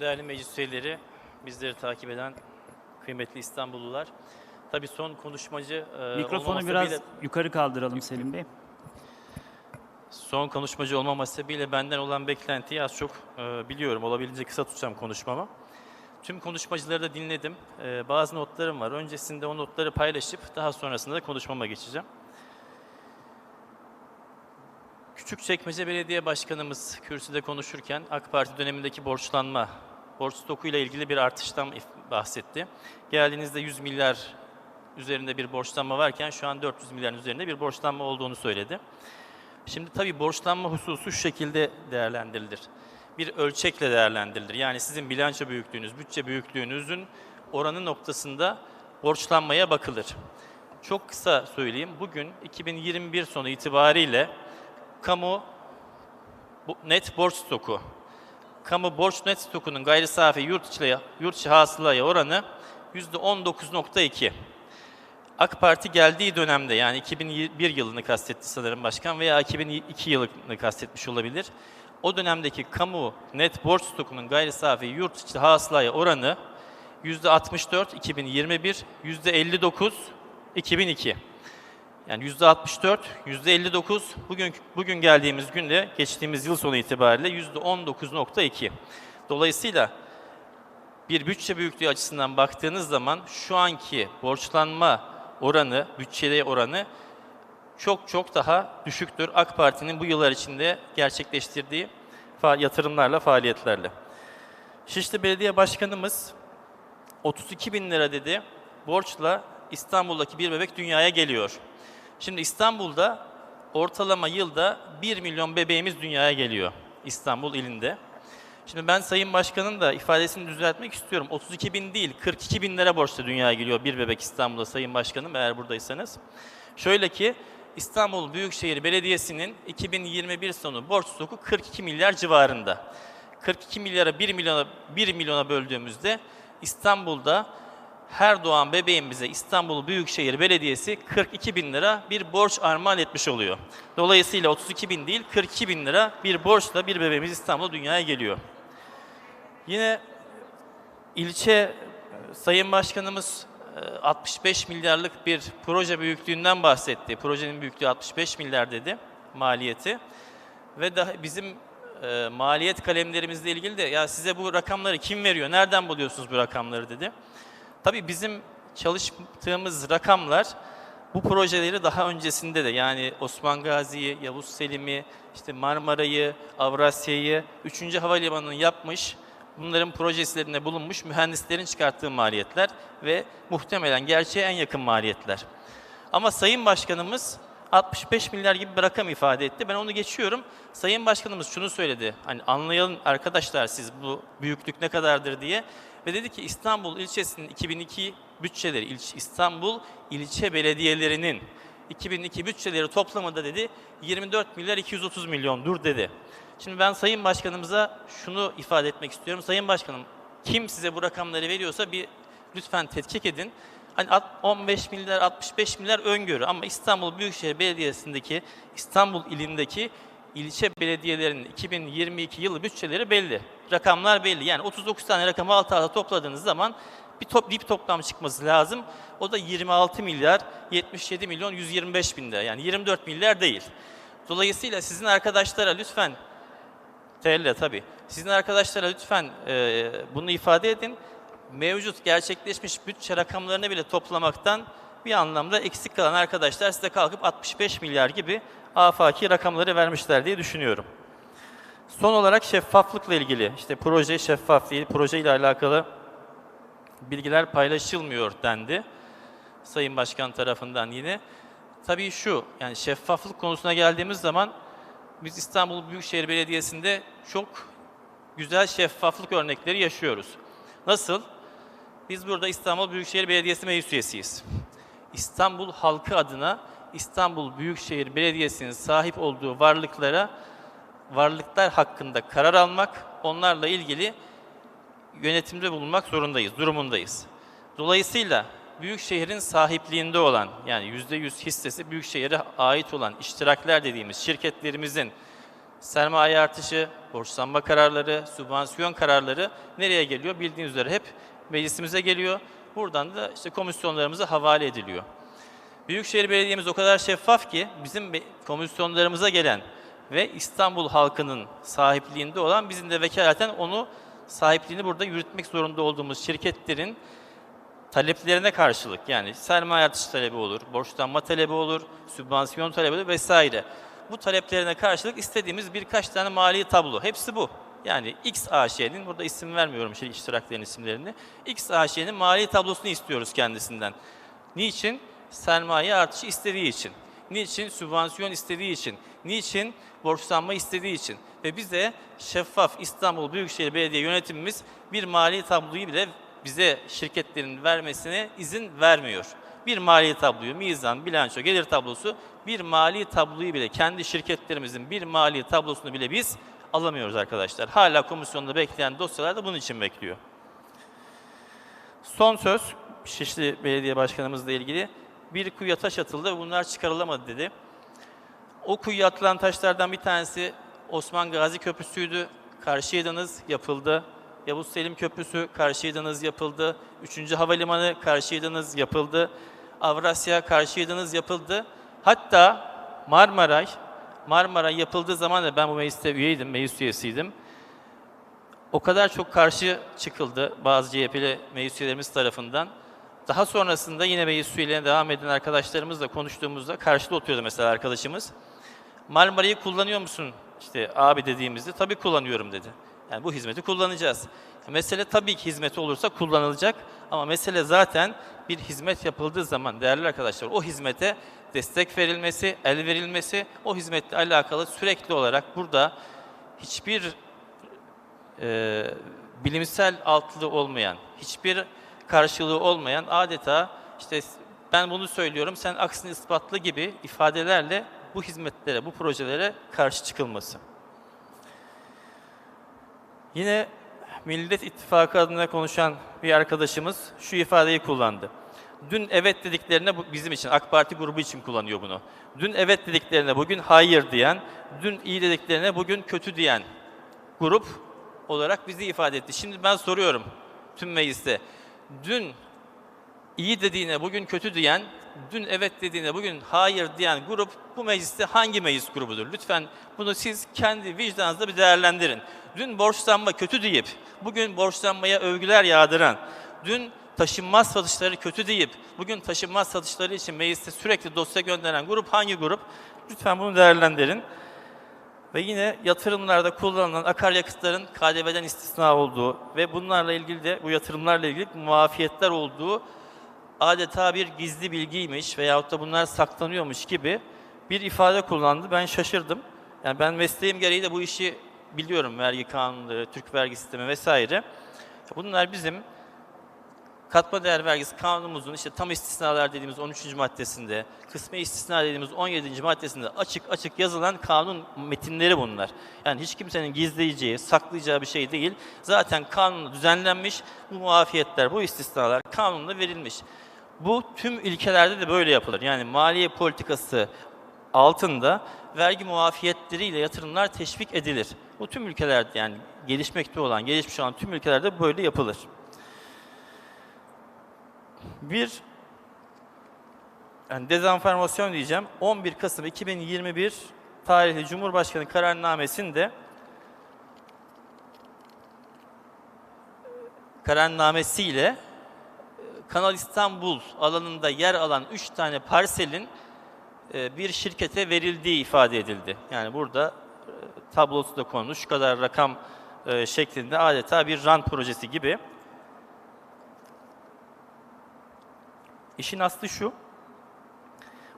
Değerli meclis üyeleri, bizleri takip eden kıymetli İstanbullular. Tabii son konuşmacı e, Mikrofonu biraz bile- yukarı kaldıralım Selim Bey. son konuşmacı olmama sebebiyle benden olan beklentiyi az çok e, biliyorum. Olabildiğince kısa tutacağım konuşmamı. Tüm konuşmacıları da dinledim. E, bazı notlarım var. Öncesinde o notları paylaşıp daha sonrasında da konuşmama geçeceğim. Küçükçekmece Belediye Başkanımız kürsüde konuşurken AK Parti dönemindeki borçlanma, borç stokuyla ilgili bir artıştan bahsetti. Geldiğinizde 100 milyar üzerinde bir borçlanma varken şu an 400 milyarın üzerinde bir borçlanma olduğunu söyledi. Şimdi tabii borçlanma hususu şu şekilde değerlendirilir. Bir ölçekle değerlendirilir. Yani sizin bilanço büyüklüğünüz, bütçe büyüklüğünüzün oranı noktasında borçlanmaya bakılır. Çok kısa söyleyeyim. Bugün 2021 sonu itibariyle kamu net borç stoku, kamu borç net stokunun gayri safi yurt içi, yurt içi hasılaya oranı %19.2. AK Parti geldiği dönemde yani 2001 yılını kastetti sanırım başkan veya 2002 yılını kastetmiş olabilir. O dönemdeki kamu net borç stokunun gayri safi yurt içi hasılaya oranı %64 2021, %59 2002. Yani %64, %59 bugün bugün geldiğimiz günde geçtiğimiz yıl sonu itibariyle %19.2. Dolayısıyla bir bütçe büyüklüğü açısından baktığınız zaman şu anki borçlanma oranı, bütçeye oranı çok çok daha düşüktür. AK Parti'nin bu yıllar içinde gerçekleştirdiği yatırımlarla, faaliyetlerle. Şişli Belediye Başkanımız 32 bin lira dedi borçla İstanbul'daki bir bebek dünyaya geliyor. Şimdi İstanbul'da ortalama yılda 1 milyon bebeğimiz dünyaya geliyor İstanbul ilinde. Şimdi ben Sayın Başkan'ın da ifadesini düzeltmek istiyorum. 32 bin değil 42 bin lira borçla dünyaya geliyor bir bebek İstanbul'da Sayın Başkanım eğer buradaysanız. Şöyle ki İstanbul Büyükşehir Belediyesi'nin 2021 sonu borç stoku 42 milyar civarında. 42 milyara 1 milyona 1 milyona böldüğümüzde İstanbul'da her doğan bebeğimize İstanbul Büyükşehir Belediyesi 42 bin lira bir borç armağan etmiş oluyor. Dolayısıyla 32 bin değil 42 bin lira bir borçla bir bebeğimiz İstanbul'a dünyaya geliyor. Yine ilçe e, Sayın Başkanımız e, 65 milyarlık bir proje büyüklüğünden bahsetti. Projenin büyüklüğü 65 milyar dedi maliyeti. Ve daha bizim e, maliyet kalemlerimizle ilgili de ya size bu rakamları kim veriyor, nereden buluyorsunuz bu rakamları dedi. Tabii bizim çalıştığımız rakamlar bu projeleri daha öncesinde de yani Osman Gazi'yi, Yavuz Selim'i, işte Marmara'yı, Avrasya'yı, 3. Havalimanı'nı yapmış, bunların projelerinde bulunmuş mühendislerin çıkarttığı maliyetler ve muhtemelen gerçeğe en yakın maliyetler. Ama Sayın Başkanımız 65 milyar gibi bir rakam ifade etti. Ben onu geçiyorum. Sayın Başkanımız şunu söyledi. Hani anlayalım arkadaşlar siz bu büyüklük ne kadardır diye. Ve dedi ki İstanbul ilçesinin 2002 bütçeleri, İl- İstanbul ilçe belediyelerinin 2002 bütçeleri toplamı da dedi 24 milyar 230 milyondur dedi. Şimdi ben Sayın Başkanımıza şunu ifade etmek istiyorum. Sayın Başkanım kim size bu rakamları veriyorsa bir lütfen tetkik edin. Hani alt- 15 milyar, 65 milyar öngörü ama İstanbul Büyükşehir Belediyesi'ndeki, İstanbul ilindeki ilçe belediyelerinin 2022 yılı bütçeleri belli. Rakamlar belli. Yani 39 tane rakamı alt alta topladığınız zaman bir top, dip toplam çıkması lazım. O da 26 milyar 77 milyon 125 bin lira. Yani 24 milyar değil. Dolayısıyla sizin arkadaşlara lütfen TL tabii. Sizin arkadaşlara lütfen e, bunu ifade edin. Mevcut gerçekleşmiş bütçe rakamlarını bile toplamaktan bir anlamda eksik kalan arkadaşlar size kalkıp 65 milyar gibi afaki rakamları vermişler diye düşünüyorum. Son olarak şeffaflıkla ilgili, işte proje şeffaf değil, proje ile alakalı bilgiler paylaşılmıyor dendi. Sayın Başkan tarafından yine. Tabii şu, yani şeffaflık konusuna geldiğimiz zaman biz İstanbul Büyükşehir Belediyesi'nde çok güzel şeffaflık örnekleri yaşıyoruz. Nasıl? Biz burada İstanbul Büyükşehir Belediyesi meclis üyesiyiz. İstanbul halkı adına İstanbul Büyükşehir Belediyesi'nin sahip olduğu varlıklara varlıklar hakkında karar almak, onlarla ilgili yönetimde bulunmak zorundayız, durumundayız. Dolayısıyla Büyükşehir'in sahipliğinde olan yani %100 hissesi Büyükşehir'e ait olan iştirakler dediğimiz şirketlerimizin Sermaye artışı, borçlanma kararları, sübvansiyon kararları nereye geliyor? Bildiğiniz üzere hep meclisimize geliyor. Buradan da işte komisyonlarımıza havale ediliyor. Büyükşehir Belediye'miz o kadar şeffaf ki bizim komisyonlarımıza gelen ve İstanbul halkının sahipliğinde olan bizim de vekaleten onu sahipliğini burada yürütmek zorunda olduğumuz şirketlerin taleplerine karşılık yani sermaye artışı talebi olur, borçlanma talebi olur, sübvansiyon talebi olur vesaire. Bu taleplerine karşılık istediğimiz birkaç tane mali tablo. Hepsi bu. Yani X AŞ'nin, burada isim vermiyorum şey iştiraklerin isimlerini. X AŞ'nin mali tablosunu istiyoruz kendisinden. Niçin? Sermaye artışı istediği için. Niçin? Sübvansiyon istediği için. Niçin? Borçlanma istediği için. Ve bize şeffaf İstanbul Büyükşehir Belediye yönetimimiz bir mali tabloyu bile bize şirketlerin vermesine izin vermiyor. Bir mali tabloyu, mizan, bilanço, gelir tablosu, bir mali tabloyu bile, kendi şirketlerimizin bir mali tablosunu bile biz alamıyoruz arkadaşlar. Hala komisyonda bekleyen dosyalar da bunun için bekliyor. Son söz Şişli Belediye Başkanımızla ilgili. Bir kuyuya taş atıldı ve bunlar çıkarılamadı dedi. O kuyuya atılan taşlardan bir tanesi Osman Gazi Köprüsü'ydü. Karşıydınız, yapıldı. Yavuz Selim Köprüsü karşıydınız, yapıldı. Üçüncü Havalimanı karşıydınız, yapıldı. Avrasya karşıydınız, yapıldı. Hatta Marmaray, Marmaray yapıldığı zaman da ben bu mecliste üyeydim, meclis üyesiydim. O kadar çok karşı çıkıldı bazı CHP'li meclis üyelerimiz tarafından. Daha sonrasında yine meclis üyelerine devam eden arkadaşlarımızla konuştuğumuzda karşıda oturuyordu mesela arkadaşımız. Marmara'yı kullanıyor musun? İşte abi dediğimizde tabii kullanıyorum dedi. Yani bu hizmeti kullanacağız. Mesele tabii ki hizmeti olursa kullanılacak ama mesele zaten bir hizmet yapıldığı zaman değerli arkadaşlar o hizmete destek verilmesi, el verilmesi, o hizmetle alakalı sürekli olarak burada hiçbir e, bilimsel altlığı olmayan, hiçbir karşılığı olmayan adeta işte ben bunu söylüyorum sen aksini ispatlı gibi ifadelerle bu hizmetlere, bu projelere karşı çıkılması. Yine Millet İttifakı adına konuşan bir arkadaşımız şu ifadeyi kullandı. Dün evet dediklerine bizim için, AK Parti grubu için kullanıyor bunu. Dün evet dediklerine bugün hayır diyen, dün iyi dediklerine bugün kötü diyen grup olarak bizi ifade etti. Şimdi ben soruyorum tüm mecliste. Dün iyi dediğine bugün kötü diyen, dün evet dediğine bugün hayır diyen grup bu mecliste hangi meclis grubudur? Lütfen bunu siz kendi vicdanınızda bir değerlendirin. Dün borçlanma kötü deyip, bugün borçlanmaya övgüler yağdıran, dün taşınmaz satışları kötü deyip, bugün taşınmaz satışları için mecliste sürekli dosya gönderen grup hangi grup? Lütfen bunu değerlendirin. Ve yine yatırımlarda kullanılan akaryakıtların KDV'den istisna olduğu ve bunlarla ilgili de bu yatırımlarla ilgili muafiyetler olduğu adeta bir gizli bilgiymiş veyahut da bunlar saklanıyormuş gibi bir ifade kullandı. Ben şaşırdım. Yani ben mesleğim gereği de bu işi biliyorum. Vergi kanunları, Türk vergi sistemi vesaire. Bunlar bizim katma değer vergisi kanunumuzun işte tam istisnalar dediğimiz 13. maddesinde, kısmi istisna dediğimiz 17. maddesinde açık açık yazılan kanun metinleri bunlar. Yani hiç kimsenin gizleyeceği, saklayacağı bir şey değil. Zaten kanunla düzenlenmiş bu muafiyetler, bu istisnalar kanunla verilmiş. Bu tüm ülkelerde de böyle yapılır. Yani maliye politikası altında vergi muafiyetleriyle yatırımlar teşvik edilir. Bu tüm ülkelerde yani gelişmekte olan, gelişmiş olan tüm ülkelerde böyle yapılır. Bir yani dezenformasyon diyeceğim. 11 Kasım 2021 tarihli Cumhurbaşkanı kararnamesinde kararnamesiyle e, Kanal İstanbul alanında yer alan 3 tane parselin e, bir şirkete verildiği ifade edildi. Yani burada e, tablosu da konulu şu kadar rakam şeklinde adeta bir rant projesi gibi. İşin aslı şu.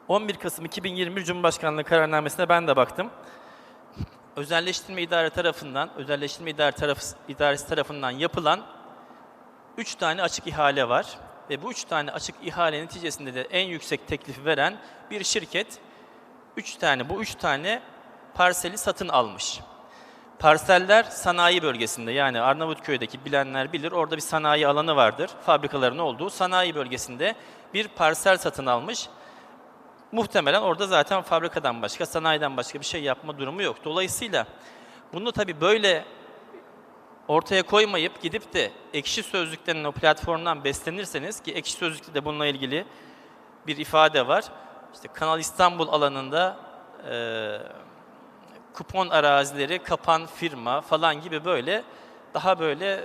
11 Kasım 2021 Cumhurbaşkanlığı kararnamesine ben de baktım. Özelleştirme idare tarafından, özelleştirme idare tarafı, idaresi tarafından yapılan 3 tane açık ihale var. Ve bu 3 tane açık ihale neticesinde de en yüksek teklifi veren bir şirket 3 tane bu 3 tane parseli satın almış. Parseller sanayi bölgesinde yani Arnavutköy'deki bilenler bilir orada bir sanayi alanı vardır. Fabrikaların olduğu sanayi bölgesinde bir parsel satın almış. muhtemelen orada zaten fabrikadan başka, sanayiden başka bir şey yapma durumu yok. Dolayısıyla bunu tabii böyle ortaya koymayıp gidip de ekşi sözlüklerin o platformdan beslenirseniz ki ekşi sözlükte de bununla ilgili bir ifade var. İşte Kanal İstanbul alanında eee, kupon arazileri kapan firma falan gibi böyle daha böyle e,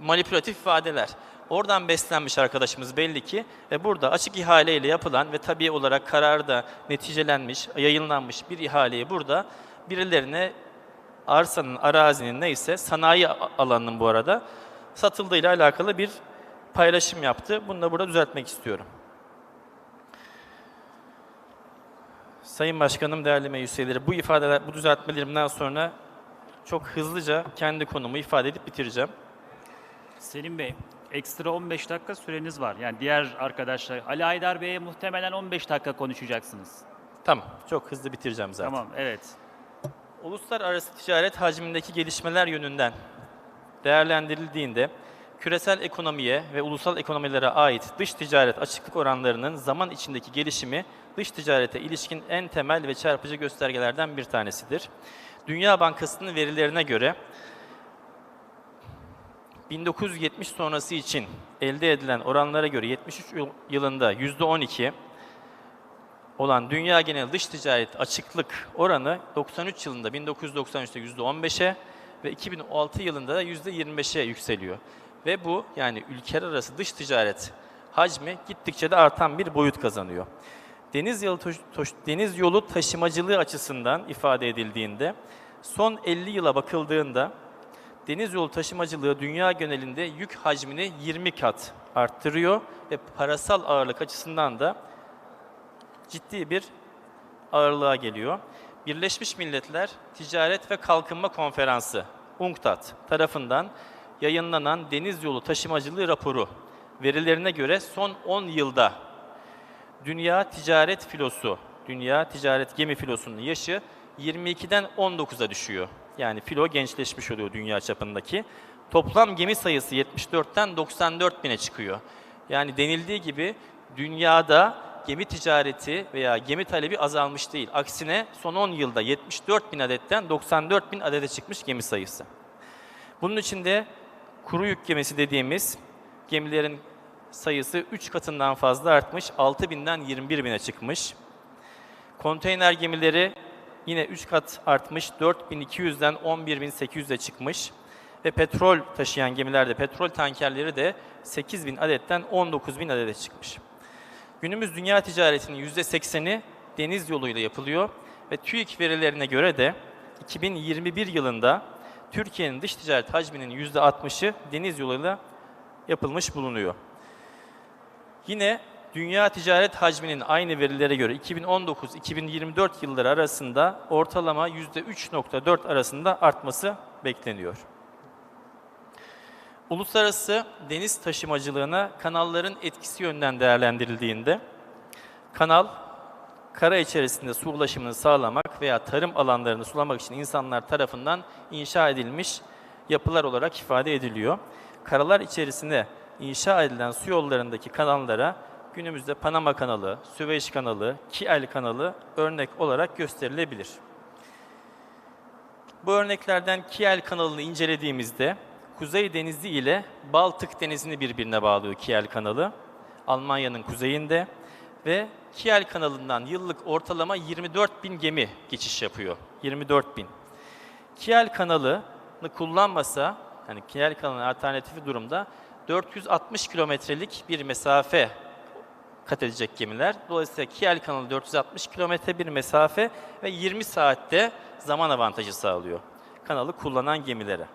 manipülatif ifadeler. Oradan beslenmiş arkadaşımız belli ki ve burada açık ihaleyle yapılan ve tabii olarak kararda neticelenmiş, yayınlanmış bir ihaleyi burada birilerine arsanın, arazinin neyse sanayi alanının bu arada satıldığıyla alakalı bir paylaşım yaptı. Bunu da burada düzeltmek istiyorum. Sayın Başkanım, değerli meclis üyeleri, bu ifadeler, bu düzeltmelerimden sonra çok hızlıca kendi konumu ifade edip bitireceğim. Selim Bey, ekstra 15 dakika süreniz var. Yani diğer arkadaşlar, Ali Aydar Bey'e muhtemelen 15 dakika konuşacaksınız. Tamam, çok hızlı bitireceğim zaten. Tamam, evet. Uluslararası ticaret hacmindeki gelişmeler yönünden değerlendirildiğinde küresel ekonomiye ve ulusal ekonomilere ait dış ticaret açıklık oranlarının zaman içindeki gelişimi dış ticarete ilişkin en temel ve çarpıcı göstergelerden bir tanesidir. Dünya Bankası'nın verilerine göre 1970 sonrası için elde edilen oranlara göre 73 yıl- yılında %12, olan dünya genel dış ticaret açıklık oranı 93 yılında 1993'te %15'e ve 2006 yılında da %25'e yükseliyor. Ve bu yani ülkeler arası dış ticaret hacmi gittikçe de artan bir boyut kazanıyor. Deniz yolu, deniz yolu taşımacılığı açısından ifade edildiğinde son 50 yıla bakıldığında deniz yolu taşımacılığı dünya genelinde yük hacmini 20 kat arttırıyor ve parasal ağırlık açısından da ciddi bir ağırlığa geliyor. Birleşmiş Milletler Ticaret ve Kalkınma Konferansı UNCTAD tarafından yayınlanan Deniz Yolu Taşımacılığı raporu verilerine göre son 10 yılda dünya ticaret filosu, dünya ticaret gemi filosunun yaşı 22'den 19'a düşüyor. Yani filo gençleşmiş oluyor dünya çapındaki. Toplam gemi sayısı 74'ten 94 bine çıkıyor. Yani denildiği gibi dünyada gemi ticareti veya gemi talebi azalmış değil. Aksine son 10 yılda 74 bin adetten 94 bin adede çıkmış gemi sayısı. Bunun içinde kuru yük gemisi dediğimiz gemilerin sayısı 3 katından fazla artmış. 6 binden 21 bine çıkmış. Konteyner gemileri yine 3 kat artmış. 4200'den 11800'e çıkmış. Ve petrol taşıyan gemilerde petrol tankerleri de 8000 adetten 19000 adede çıkmış. Günümüz dünya ticaretinin %80'i deniz yoluyla yapılıyor ve TÜİK verilerine göre de 2021 yılında Türkiye'nin dış ticaret hacminin %60'ı deniz yoluyla yapılmış bulunuyor. Yine dünya ticaret hacminin aynı verilere göre 2019-2024 yılları arasında ortalama %3.4 arasında artması bekleniyor. Uluslararası deniz taşımacılığına kanalların etkisi yönden değerlendirildiğinde, kanal, kara içerisinde su ulaşımını sağlamak veya tarım alanlarını sulamak için insanlar tarafından inşa edilmiş yapılar olarak ifade ediliyor. Karalar içerisinde inşa edilen su yollarındaki kanallara günümüzde Panama Kanalı, Süveyş Kanalı, Kiel Kanalı örnek olarak gösterilebilir. Bu örneklerden Kiel kanalını incelediğimizde Kuzey Denizi ile Baltık Denizi'ni birbirine bağlıyor Kiel kanalı. Almanya'nın kuzeyinde ve Kiel kanalından yıllık ortalama 24 bin gemi geçiş yapıyor. 24 bin. Kiel kanalını kullanmasa, yani Kiel kanalının alternatifi durumda 460 kilometrelik bir mesafe kat edecek gemiler. Dolayısıyla Kiel kanalı 460 kilometre bir mesafe ve 20 saatte zaman avantajı sağlıyor kanalı kullanan gemilere.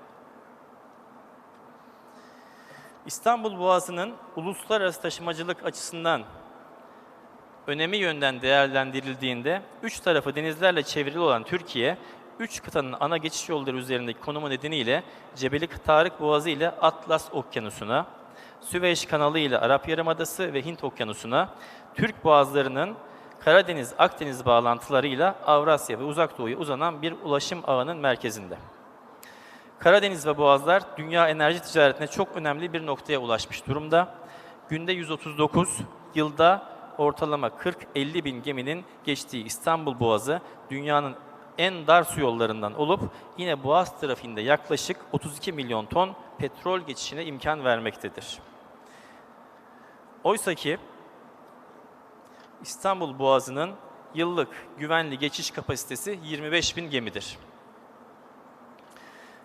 İstanbul Boğazı'nın uluslararası taşımacılık açısından önemi yönden değerlendirildiğinde üç tarafı denizlerle çevrili olan Türkiye, üç kıtanın ana geçiş yolları üzerindeki konumu nedeniyle Cebeli Tarık Boğazı ile Atlas Okyanusu'na, Süveyş Kanalı ile Arap Yarımadası ve Hint Okyanusu'na, Türk boğazlarının Karadeniz-Akdeniz bağlantılarıyla Avrasya ve Uzak Doğu'ya uzanan bir ulaşım ağının merkezinde. Karadeniz ve Boğazlar dünya enerji ticaretine çok önemli bir noktaya ulaşmış durumda. Günde 139, yılda ortalama 40-50 bin geminin geçtiği İstanbul Boğazı dünyanın en dar su yollarından olup yine Boğaz trafiğinde yaklaşık 32 milyon ton petrol geçişine imkan vermektedir. Oysa ki İstanbul Boğazı'nın yıllık güvenli geçiş kapasitesi 25 bin gemidir.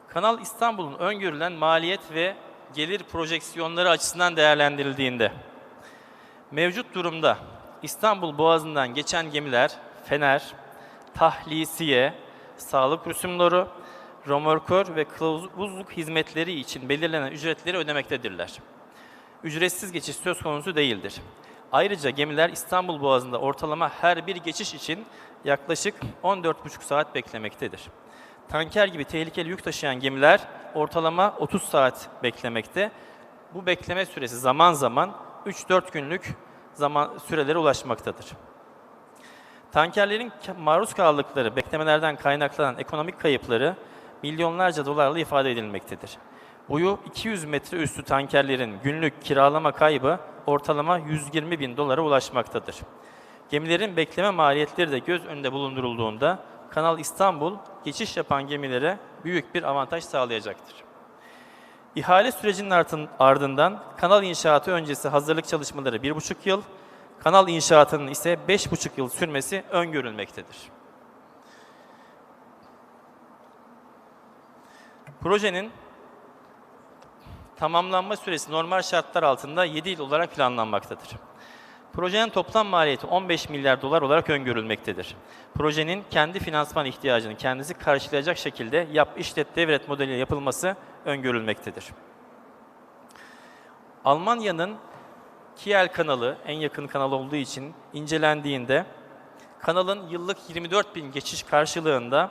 Kanal İstanbul'un öngörülen maliyet ve gelir projeksiyonları açısından değerlendirildiğinde mevcut durumda İstanbul Boğazı'ndan geçen gemiler Fener, Tahlisiye, Sağlık Rüsumları, Romorkör ve Kılavuzluk hizmetleri için belirlenen ücretleri ödemektedirler. Ücretsiz geçiş söz konusu değildir. Ayrıca gemiler İstanbul Boğazı'nda ortalama her bir geçiş için yaklaşık 14,5 saat beklemektedir. Tanker gibi tehlikeli yük taşıyan gemiler ortalama 30 saat beklemekte. Bu bekleme süresi zaman zaman 3-4 günlük zaman sürelere ulaşmaktadır. Tankerlerin maruz kaldıkları beklemelerden kaynaklanan ekonomik kayıpları milyonlarca dolarla ifade edilmektedir. Boyu 200 metre üstü tankerlerin günlük kiralama kaybı ortalama 120 bin dolara ulaşmaktadır. Gemilerin bekleme maliyetleri de göz önünde bulundurulduğunda Kanal İstanbul geçiş yapan gemilere büyük bir avantaj sağlayacaktır. İhale sürecinin ardından kanal inşaatı öncesi hazırlık çalışmaları 1,5 yıl, kanal inşaatının ise 5,5 yıl sürmesi öngörülmektedir. Projenin tamamlanma süresi normal şartlar altında 7 yıl olarak planlanmaktadır. Projenin toplam maliyeti 15 milyar dolar olarak öngörülmektedir. Projenin kendi finansman ihtiyacını kendisi karşılayacak şekilde yap işlet devret modeliyle yapılması öngörülmektedir. Almanya'nın Kiel kanalı en yakın kanal olduğu için incelendiğinde kanalın yıllık 24 bin geçiş karşılığında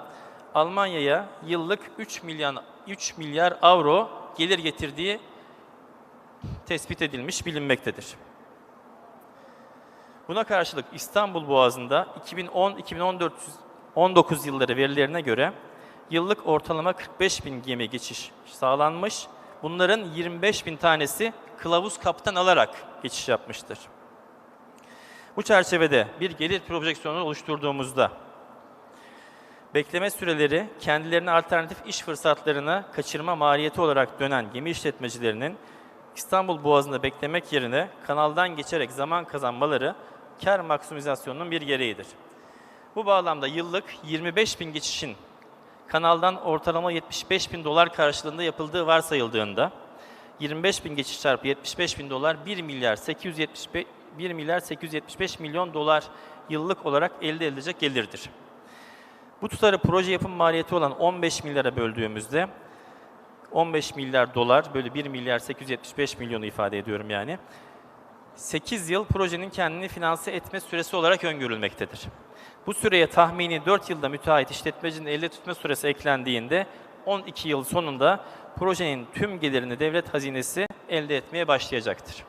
Almanya'ya yıllık 3 milyar 3 milyar avro gelir getirdiği tespit edilmiş bilinmektedir. Buna karşılık İstanbul Boğazı'nda 2010-2019 yılları verilerine göre yıllık ortalama 45 bin gemi geçiş sağlanmış. Bunların 25 bin tanesi kılavuz kaptan alarak geçiş yapmıştır. Bu çerçevede bir gelir projeksiyonu oluşturduğumuzda bekleme süreleri kendilerine alternatif iş fırsatlarına kaçırma maliyeti olarak dönen gemi işletmecilerinin İstanbul Boğazı'nda beklemek yerine kanaldan geçerek zaman kazanmaları kar maksimizasyonunun bir gereğidir. Bu bağlamda yıllık 25 bin geçişin kanaldan ortalama 75 bin dolar karşılığında yapıldığı varsayıldığında 25 bin geçiş çarpı 75 bin dolar 1 milyar 875 1 milyar 875 milyon dolar yıllık olarak elde edilecek gelirdir. Bu tutarı proje yapım maliyeti olan 15 milyara böldüğümüzde 15 milyar dolar bölü 1 milyar 875 milyonu ifade ediyorum yani. 8 yıl projenin kendini finanse etme süresi olarak öngörülmektedir. Bu süreye tahmini 4 yılda müteahhit işletmecinin elde tutma süresi eklendiğinde 12 yıl sonunda projenin tüm gelirini devlet hazinesi elde etmeye başlayacaktır.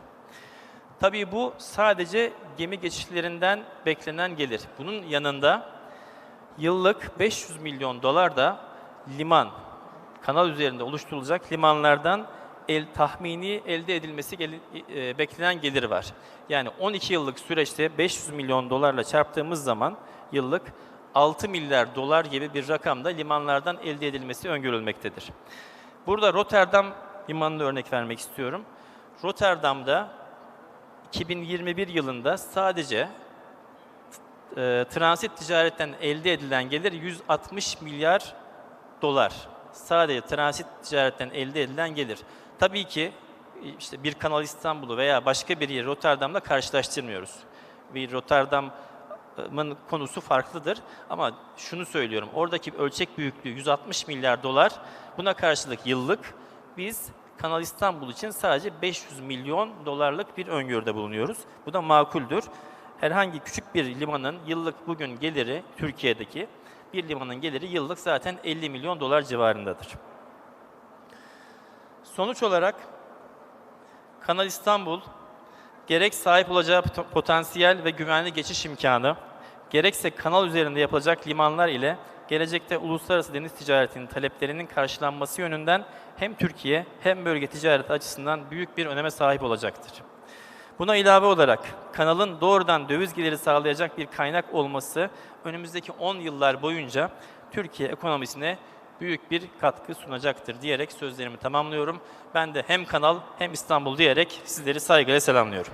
Tabii bu sadece gemi geçişlerinden beklenen gelir. Bunun yanında yıllık 500 milyon dolar da liman, kanal üzerinde oluşturulacak limanlardan el tahmini elde edilmesi gel- e, beklenen gelir var. Yani 12 yıllık süreçte 500 milyon dolarla çarptığımız zaman yıllık 6 milyar dolar gibi bir rakamda limanlardan elde edilmesi öngörülmektedir. Burada Rotterdam limanını örnek vermek istiyorum. Rotterdam'da 2021 yılında sadece e, transit ticaretten elde edilen gelir 160 milyar dolar. Sadece transit ticaretten elde edilen gelir. Tabii ki işte bir Kanal İstanbul'u veya başka bir yeri Rotterdam'la karşılaştırmıyoruz. Bir Rotterdam'ın konusu farklıdır ama şunu söylüyorum. Oradaki ölçek büyüklüğü 160 milyar dolar. Buna karşılık yıllık biz Kanal İstanbul için sadece 500 milyon dolarlık bir öngörüde bulunuyoruz. Bu da makuldür. Herhangi küçük bir limanın yıllık bugün geliri Türkiye'deki bir limanın geliri yıllık zaten 50 milyon dolar civarındadır. Sonuç olarak Kanal İstanbul gerek sahip olacağı pot- potansiyel ve güvenli geçiş imkanı, gerekse kanal üzerinde yapılacak limanlar ile gelecekte uluslararası deniz ticaretinin taleplerinin karşılanması yönünden hem Türkiye hem bölge ticareti açısından büyük bir öneme sahip olacaktır. Buna ilave olarak kanalın doğrudan döviz geliri sağlayacak bir kaynak olması önümüzdeki 10 yıllar boyunca Türkiye ekonomisine büyük bir katkı sunacaktır diyerek sözlerimi tamamlıyorum. Ben de hem kanal hem İstanbul diyerek sizleri saygıyla selamlıyorum.